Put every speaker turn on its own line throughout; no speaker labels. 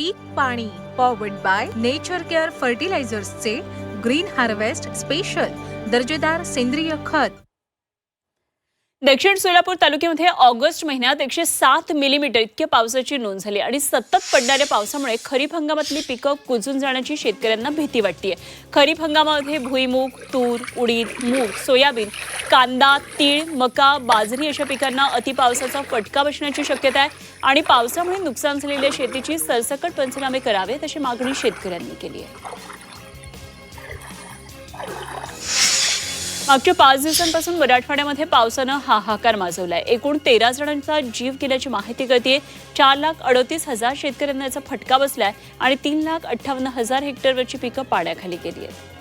पीक पाणी powered by nature care फर्टिलायझर्सचे green harvest special दर्जेदार सेंद्रिय खत.
दक्षिण सोलापूर तालुक्यामध्ये ऑगस्ट महिन्यात एकशे सात मिलीमीटर इतक्या पावसाची नोंद झाली आणि सतत पडणाऱ्या पावसामुळे खरीप हंगामातली पिकं कुजून जाण्याची शेतकऱ्यांना भीती वाटते खरीप हंगामामध्ये भुईमूग तूर उडीद मूग सोयाबीन कांदा तीळ मका बाजरी अशा पिकांना अतिपावसाचा फटका बसण्याची शक्यता आहे आणि पावसामुळे नुकसान झालेल्या शेतीची सरसकट पंचनामे करावेत अशी मागणी शेतकऱ्यांनी केली आहे. मागच्या पाच दिवसांपासून मराठवाड्यामध्ये पावसानं हाहाकार माजवलाय. एकूण तेरा जणांचा जीव गेल्याची माहिती कळतीये. चार लाख अडतीस हजार शेतकऱ्यांना याचा फटका बसलाय आणि तीन लाख अठ्ठावन्न हजार हेक्टरवरची पिकं पाण्याखाली गेली आहेत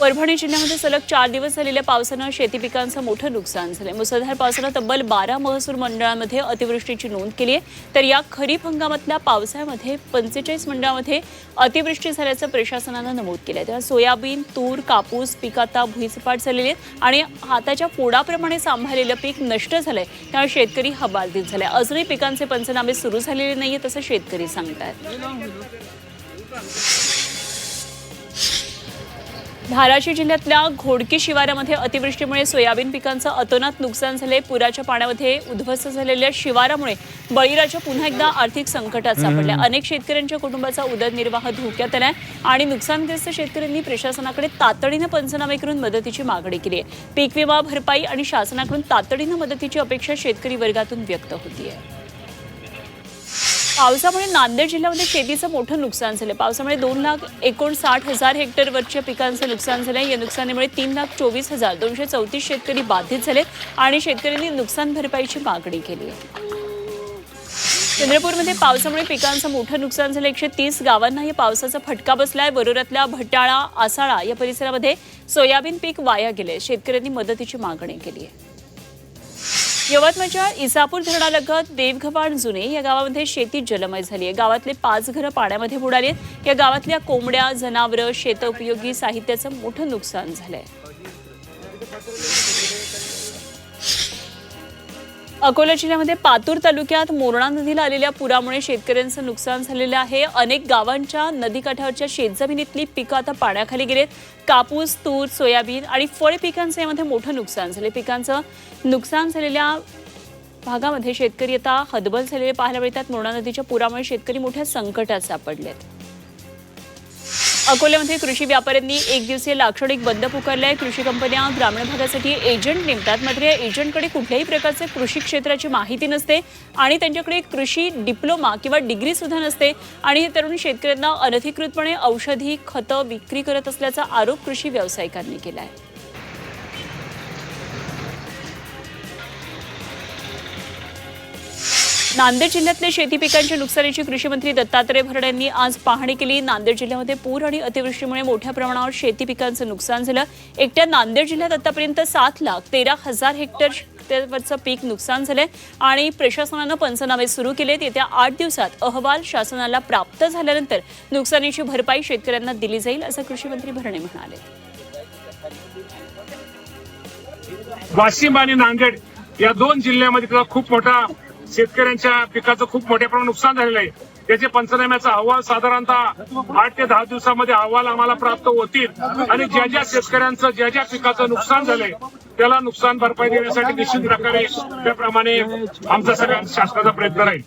परभणी जिल्ह्यामध्ये सलग चार दिवस झालेल्या पावसानं शेती पिकांचं मोठं नुकसान झालंय. मुसळधार पावसानं तब्बल बारा महसूल मंडळांमध्ये अतिवृष्टीची नोंद केली आहे. तर या खरीप हंगामातल्या पावसाळ्यामध्ये पंचेचाळीस मंडळामध्ये अतिवृष्टी झाल्याचं प्रशासनानं नमूद केलं आहे तेव्हा सोयाबीन तूर कापूस पीक आता भुईसपाट झालेले आहेत आणि हाताच्या फोडाप्रमाणे सांभाळलेलं पीक नष्ट झालंय. त्यामुळे शेतकरी हबालदित झालाय. अजूनही पिकांचे पंचनामे सुरू झालेले नाहीये तसं शेतकरी सांगत आहेत धाराशिव जिल्ह्यातल्या घोडकी शिवारामध्ये अतिवृष्टीमुळे सोयाबीन पिकांचं अतोनात नुकसान झाले. पुराच्या पाण्यामध्ये उद्ध्वस्त झालेल्या शिवारामुळे बळीराजा पुन्हा एकदा आर्थिक संकटात सापडल्या. अनेक शेतकऱ्यांच्या कुटुंबाचा उदरनिर्वाह धोक्यात आलाय आणि नुकसानग्रस्त शेतकऱ्यांनी प्रशासनाकडे तातडीनं पंचनामे करून मदतीची मागणी केली आहे. पीक विमा भरपाई आणि शासनाकडून तातडीनं मदतीची अपेक्षा शेतकरी वर्गातून व्यक्त होतीये. पावसामुळे नांदेड जिल्ह्यामध्ये शेतीचं मोठं नुकसान झालं. पावसामुळे दोन लाख एकोणसाठ हजार हेक्टरवरच्या पिकांचं नुकसान झालं या नुकसानीमुळे तीन लाख चोवीस हजार दोनशे चौतीस शेतकरी बाधित झाले आणि शेतकऱ्यांनी नुकसान भरपाईची मागणी केली आहे. चंद्रपूरमध्ये पावसामुळे पिकांचं मोठं नुकसान झालं. एकशे तीस गावांना या पावसाचा फटका बसलाय. वरोरातल्या भटाळा आसाळा या परिसरामध्ये सोयाबीन पीक वाया गेले शेतकऱ्यांनी मदतीची मागणी केली आहे. यवतमाळच्या इसापूर धरणालगत देवघवाण जुने या गावामध्ये शेती जलमय झाली आहे. गावातले पाच घरं पाण्यामध्ये बुडाली आहेत. या गावातल्या कोंबड्या जनावरं शेतोपयोगी साहित्याचं मोठं नुकसान झालं आहे अकोला जिल्ह्यामध्ये पातूर तालुक्यात मोरणा नदीला आलेल्या पुरामुळे शेतकऱ्यांचं नुकसान झालेलं आहे. अनेक गावांच्या नदीकाठावरच्या शेतजमिनीतली पिकं आता पाण्याखाली गेलेत. कापूस तूर सोयाबीन आणि फळ पिकांचं यामध्ये मोठं नुकसान झाले पिकांचं नुकसान झालेल्या भागामध्ये शेतकरी आता हदबल झालेले पाहायला मिळतात. मोरणा नदीच्या पुरामुळे शेतकरी मोठ्या संकटात सापडलेत. अकोल्यामध्ये कृषी व्यापाऱ्यांनी एक दिवसीय लाक्षणिक बंद पुकारलाय. कृषी कंपन्या ग्रामीण भागासाठी एजंट नेमतात. मात्र या एजंटकडे कुठल्याही प्रकारचे कृषी क्षेत्राची माहिती नसते आणि त्यांच्याकडे कृषी डिप्लोमा किंवा डिग्री सुद्धा नसते आणि हे तरुण शेतकऱ्यांना अनधिकृतपणे औषधी खतं विक्री करत असल्याचा आरोप कृषी व्यावसायिकांनी केला आहे नांदेड जिल्ह्यातल्या शेती पिकांच्या नुकसानीची कृषी मंत्री दत्तात्रय भरड यांनी आज पाहणी केली. नांदेड जिल्ह्यामध्ये पूर आणि अतिवृष्टीमुळे मोठ्या प्रमाणावर शेती पिकांचं नुकसान झालं. एकट्या नांदेड जिल्ह्यात आतापर्यंत सात लाख तेरा हजार हेक्टर वरचं पीक नुकसान झालंय आणि प्रशासनानं पंचनामे सुरू केले येत्या आठ दिवसात अहवाल शासनाला प्राप्त झाल्यानंतर नुकसानीची भरपाई शेतकऱ्यांना दिली जाईल असं कृषी मंत्री भरणे म्हणाले.
वाशिम आणि नांदेड या दोन जिल्ह्यामध्ये खूप मोठा शेतकऱ्यांच्या पिकाचं खूप मोठ्या प्रमाणात नुकसान झालेलं आहे. त्याचे पंचनाम्याचा अहवाल साधारणतः आठ ते दहा दिवसामध्ये अहवाल आम्हाला प्राप्त होतील. आणि ज्या ज्या शेतकऱ्यांचं ज्या ज्या पिकाचं नुकसान झालंय त्याला नुकसान भरपाई देण्यासाठी निश्चित प्रकारे त्याप्रमाणे आमचा सगळ्या शासनाचा प्रयत्न राहील.